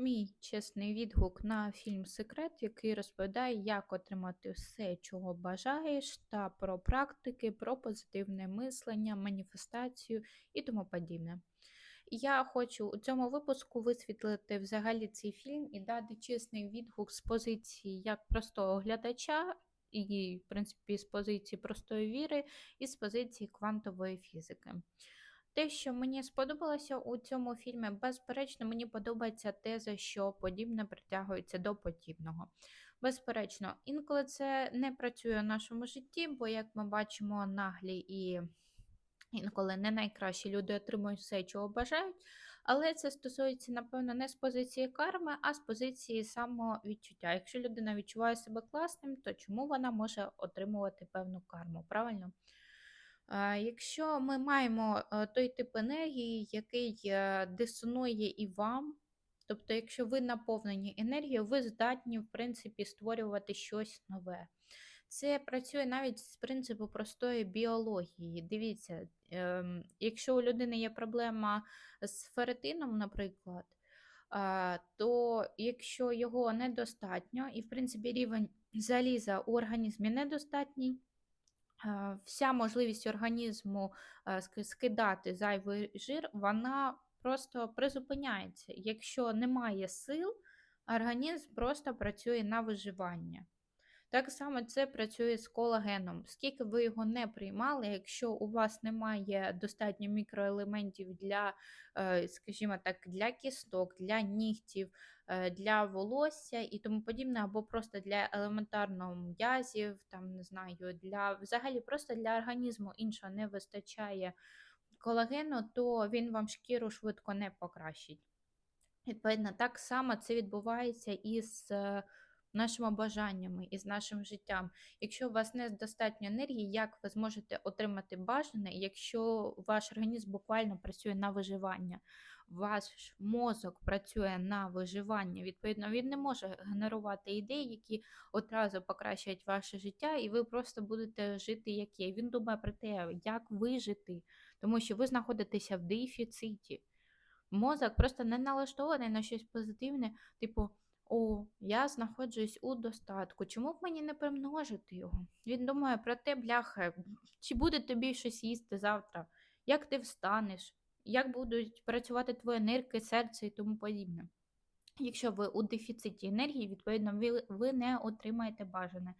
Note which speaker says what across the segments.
Speaker 1: мій чесний відгук на фільм Секрет, який розповідає, як отримати все, чого бажаєш, та про практики, про позитивне мислення, маніфестацію і тому подібне. Я хочу у цьому випуску висвітлити взагалі цей фільм і дати чесний відгук з позиції як простого глядача, і, в принципі, з позиції простої віри, і з позиції квантової фізики. Те, що мені сподобалося у цьому фільмі, безперечно, мені подобається теза, що подібне притягується до подібного. Безперечно, інколи це не працює в нашому житті, бо, як ми бачимо, наглі і інколи не найкращі люди отримують все, чого бажають. Але це стосується, напевно, не з позиції карми, а з позиції самовідчуття. Якщо людина відчуває себе класним, то чому вона може отримувати певну карму? Правильно? Якщо ми маємо е, той тип енергії, який е, дисонує і вам, тобто, якщо ви наповнені енергією, ви здатні, в принципі, створювати щось нове. Це працює навіть з принципу простої біології. Дивіться, ем, якщо у людини є проблема з феретином, наприклад, то якщо його недостатньо, і, в принципі, рівень заліза у організмі недостатній, вся можливість організму скидати зайвий жир, вона просто призупиняється. Якщо немає сил, організм просто працює на виживання. Так само це працює з колагеном. Скільки ви його не приймали, якщо у вас немає достатньо мікроелементів для, е, скажімо так, для кісток, для нігтів, е, для волосся і тому подібне, або просто для елементарного м'язів, там не знаю, для взагалі просто для організму іншого не вистачає колагену, то він вам шкіру швидко не покращить. Відповідно, так само це відбувається із е, нашими бажаннями і з нашим життям. Якщо у вас недостатньо енергії, як ви зможете отримати бажане, якщо ваш організм буквально працює на виживання, ваш мозок працює на виживання, відповідно, він не може генерувати ідеї, які одразу покращать ваше життя, і ви просто будете жити як є. Він думає про те, як вижити, тому що ви знаходитеся в дефіциті. Мозок просто не налаштований на щось позитивне, типу. О, я знаходжусь у достатку. Чому б мені не примножити його? Він думає про те, бляха, чи буде тобі щось їсти завтра, як ти встанеш, як будуть працювати твої нирки, серце і тому подібне. Якщо ви у дефіциті енергії, відповідно, ви, ви не отримаєте бажане.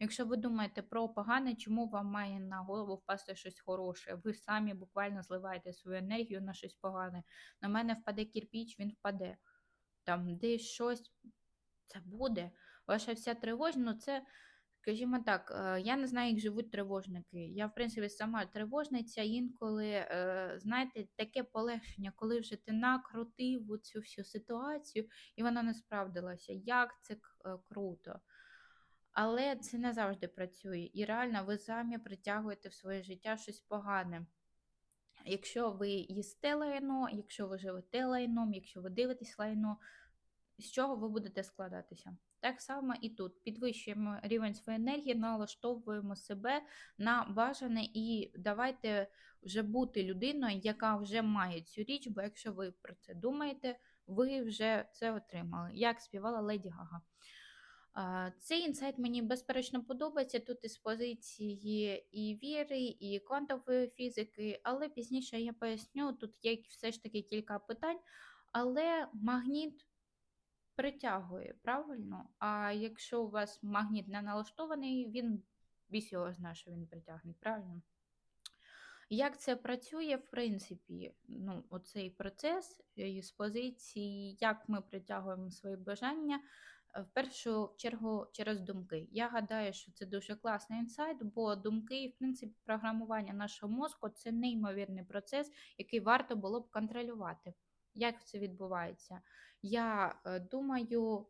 Speaker 1: Якщо ви думаєте про погане, чому вам має на голову впасти щось хороше, ви самі буквально зливаєте свою енергію на щось погане. На мене впаде кірпіч, він впаде. Там десь щось це буде. Ваша вся тривожність, ну це, скажімо так, е, я не знаю, як живуть тривожники. Я, в принципі, сама тривожниця, інколи, е, знаєте, таке полегшення, коли вже ти накрутив цю всю ситуацію, і вона не справдилася. Як це е, круто. Але це не завжди працює. І реально ви самі притягуєте в своє життя щось погане. Якщо ви їсте лайно, якщо ви живете лайном, якщо ви дивитесь лайно, з чого ви будете складатися. Так само і тут підвищуємо рівень своєї енергії, налаштовуємо себе на бажане і давайте вже бути людиною, яка вже має цю річ, бо якщо ви про це думаєте, ви вже це отримали, як співала Леді Гага. Цей інсайт мені безперечно подобається тут із позиції і віри, і квантової фізики, але пізніше я поясню, тут є все ж таки кілька питань, але магніт притягує, правильно? А якщо у вас магніт не налаштований, він біс його знає, що він притягне, правильно? Як це працює, в принципі, ну, оцей процес е, з позиції, як ми притягуємо свої бажання, в першу чергу через думки. Я гадаю, що це дуже класний інсайт, бо думки, в принципі, програмування нашого мозку це неймовірний процес, який варто було б контролювати. Як це відбувається? Я е, думаю,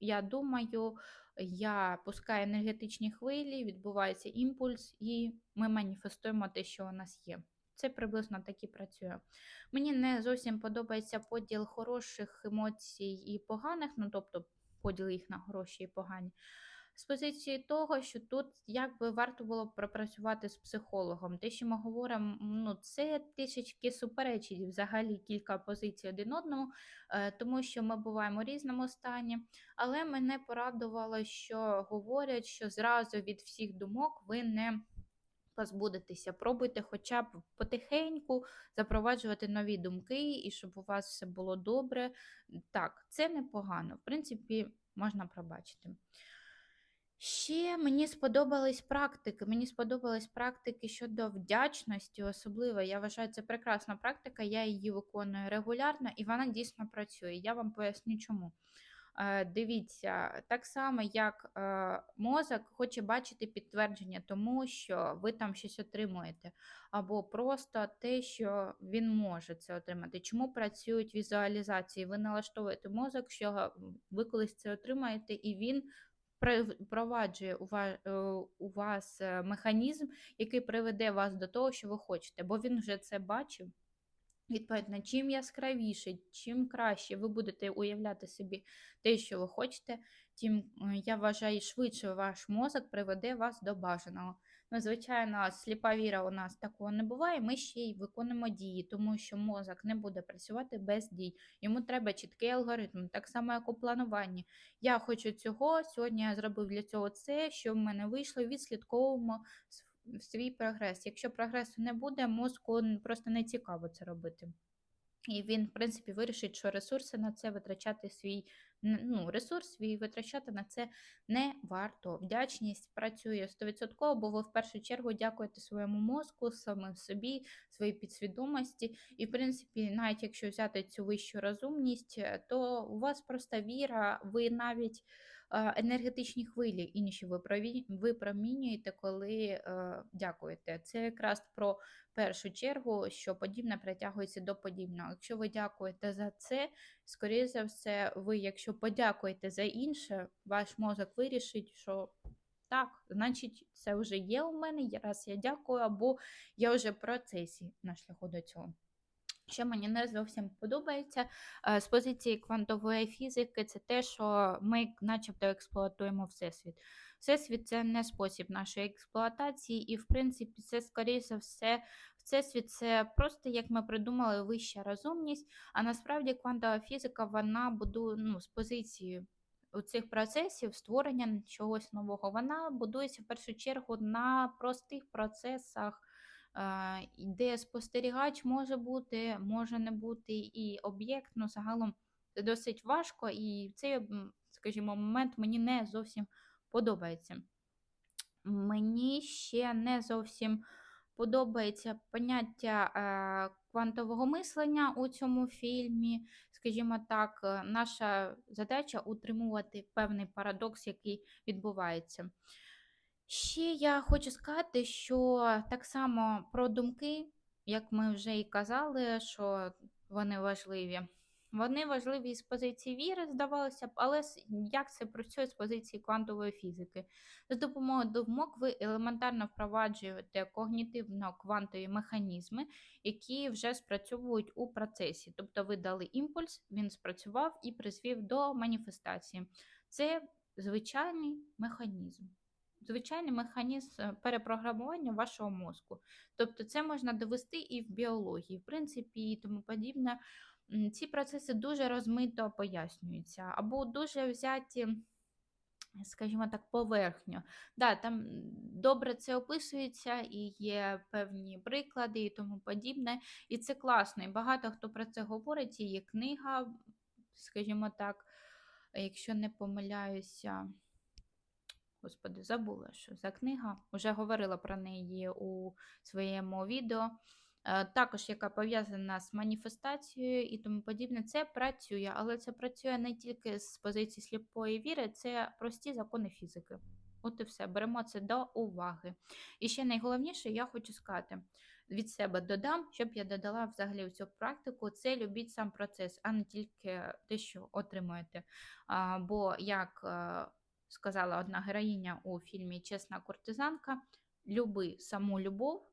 Speaker 1: я думаю, я пускаю енергетичні хвилі, відбувається імпульс, і ми маніфестуємо те, що у нас є. Це приблизно так і працює. Мені не зовсім подобається поділ хороших емоцій і поганих, ну тобто поділ їх на хороші і погані. з позиції того, що тут якби варто було пропрацювати з психологом. Те, що ми говоримо, ну це трішечки суперечить взагалі кілька позицій один одному, е, тому що ми буваємо в різному стані. Але мене порадувало, що говорять, що зразу від всіх думок ви не позбудетеся. Пробуйте хоча б потихеньку запроваджувати нові думки, і щоб у вас все було добре. Так, це непогано. В принципі, можна пробачити. Ще мені сподобались практики. Мені сподобались практики щодо вдячності, особливо. Я вважаю, це прекрасна практика, я її виконую регулярно і вона дійсно працює. Я вам поясню чому. Е, Дивіться, так само, як е, мозок хоче бачити підтвердження тому, що ви там щось отримуєте, або просто те, що він може це отримати. Чому працюють візуалізації? Ви налаштовуєте мозок, що ви колись це отримаєте, і він впроваджує у е, вас механізм, який приведе вас до того, що ви хочете, бо він вже це бачив. Відповідно, чим яскравіше, чим краще ви будете уявляти собі те, що ви хочете, тим, е, я вважаю, швидше ваш мозок приведе вас до бажаного. Ну, звичайно, сліпа віра у нас такого не буває, ми ще й виконуємо дії, тому що мозок не буде працювати без дій. Йому треба чіткий алгоритм, так само, як у плануванні. Я хочу цього, сьогодні я зробив для цього це, що в мене вийшло, відслідковуємо свій прогрес. Якщо прогресу не буде, мозку просто не цікаво це робити. І він, в принципі, вирішить, що ресурси на це витрачати свій ну, ресурс свій витрачати на це не варто. Вдячність працює 100%, бо ви в першу чергу дякуєте своєму мозку, самим собі, своїй підсвідомості. І, в принципі, навіть якщо взяти цю вищу розумність, то у вас просто віра, ви навіть енергетичні хвилі інші ви промінюєте, коли дякуєте. Це якраз про першу чергу, що подібне притягується до подібного. Якщо ви дякуєте за це, скоріше за все, ви, якщо подякуєте за інше, ваш мозок вирішить, що так, значить, це вже є у мене, раз я дякую, або я вже в процесі на шляху до цього. Що мені не зовсім подобається е, з позиції квантової фізики, це те, що ми начебто експлуатуємо Всесвіт. Всесвіт це не спосіб нашої експлуатації, і, в принципі, це, скоріше все, Всесвіт це просто як ми придумали вища розумність, а насправді квантова фізика вона будує ну, з позиції у цих процесів створення чогось нового. Вона будується в першу чергу на простих процесах де спостерігач може бути, може не бути і об'єкт, ну загалом це досить важко, і цей, скажімо, момент мені не зовсім подобається. Мені ще не зовсім подобається поняття е, квантового мислення у цьому фільмі. Скажімо так, е, наша задача утримувати певний парадокс, який відбувається. Ще я хочу сказати, що так само про думки, як ми вже і казали, що вони важливі. Вони важливі з позиції віри, здавалося б, але як це працює з позиції квантової фізики? За допомогою думок ви елементарно впроваджуєте когнітивно-квантові механізми, які вже спрацьовують у процесі. Тобто ви дали імпульс, він спрацював і призвів до маніфестації. Це звичайний механізм звичайний механізм е, перепрограмування вашого мозку. Тобто це можна довести і в біології, в принципі, і тому подібне. Ці процеси дуже розмито пояснюються, або дуже взяті, скажімо так, поверхньо. Да, Там добре це описується, і є певні приклади і тому подібне. І це класно. І багато хто про це говорить, і є книга, скажімо так, якщо не помиляюся. Господи, забула, що за книга. Вже говорила про неї у своєму відео. Е, також, яка пов'язана з маніфестацією і тому подібне, це працює, але це працює не тільки з позиції сліпої віри, це прості закони фізики. От і все, беремо це до уваги. І ще найголовніше, я хочу сказати, від себе додам, щоб я додала взагалі цю практику, це любіть сам процес, а не тільки те, що отримуєте. А, Бо як е, сказала одна героїня у фільмі Чесна куртизанка, люби саму любов,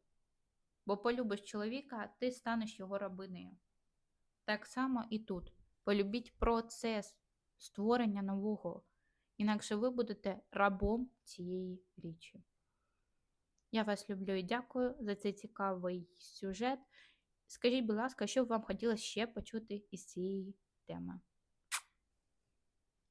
Speaker 1: бо полюбиш чоловіка, ти станеш його рабинею. Так само і тут. Полюбіть процес створення нового. інакше ви будете рабом цієї річі. Я вас люблю і дякую за цей цікавий сюжет. Скажіть, будь ласка, що б вам хотілося ще почути із цієї теми?